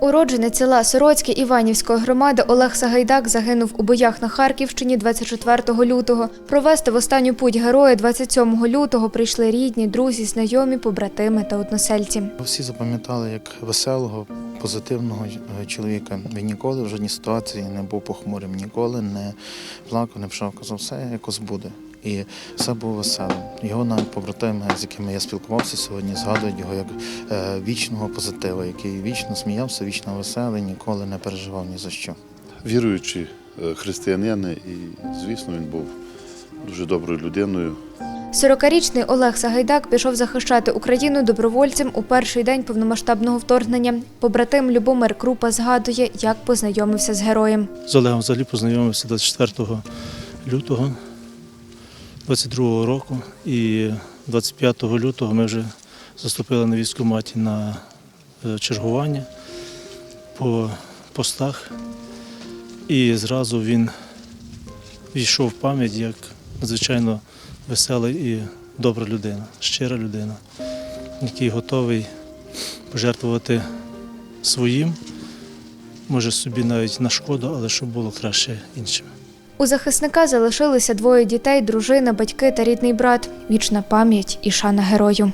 Уродженець села Сороцьке Іванівської громади Олег Сагайдак загинув у боях на Харківщині 24 лютого. Провести в останню путь героя 27 лютого прийшли рідні, друзі, знайомі, побратими та односельці. Всі запам'ятали як веселого, позитивного е, чоловіка. Він ніколи в жодній ситуації не був похмурим, ніколи не плакав, не пшав. Казав, все якось буде. І все було весело. Його навіть побратими, з якими я спілкувався сьогодні, згадують його як е, вічного позитива, який вічно сміявся, вічно веселий, ніколи не переживав ні за що. віруючий е, християнин, і, звісно, він був дуже доброю людиною. 40-річний Олег Сагайдак пішов захищати Україну добровольцем у перший день повномасштабного вторгнення. Побратим Любомир Крупа згадує, як познайомився з героєм. З Олегом взагалі познайомився 24 лютого 22 року. І 25 лютого ми вже заступили на військкоматі на е, чергування по постах. І зразу він війшов в пам'ять як надзвичайно весела і добра людина, щира людина, який готовий пожертвувати своїм може собі навіть на шкоду, але щоб було краще іншим. У захисника залишилися двоє дітей, дружина, батьки та рідний брат. Вічна пам'ять і шана герою.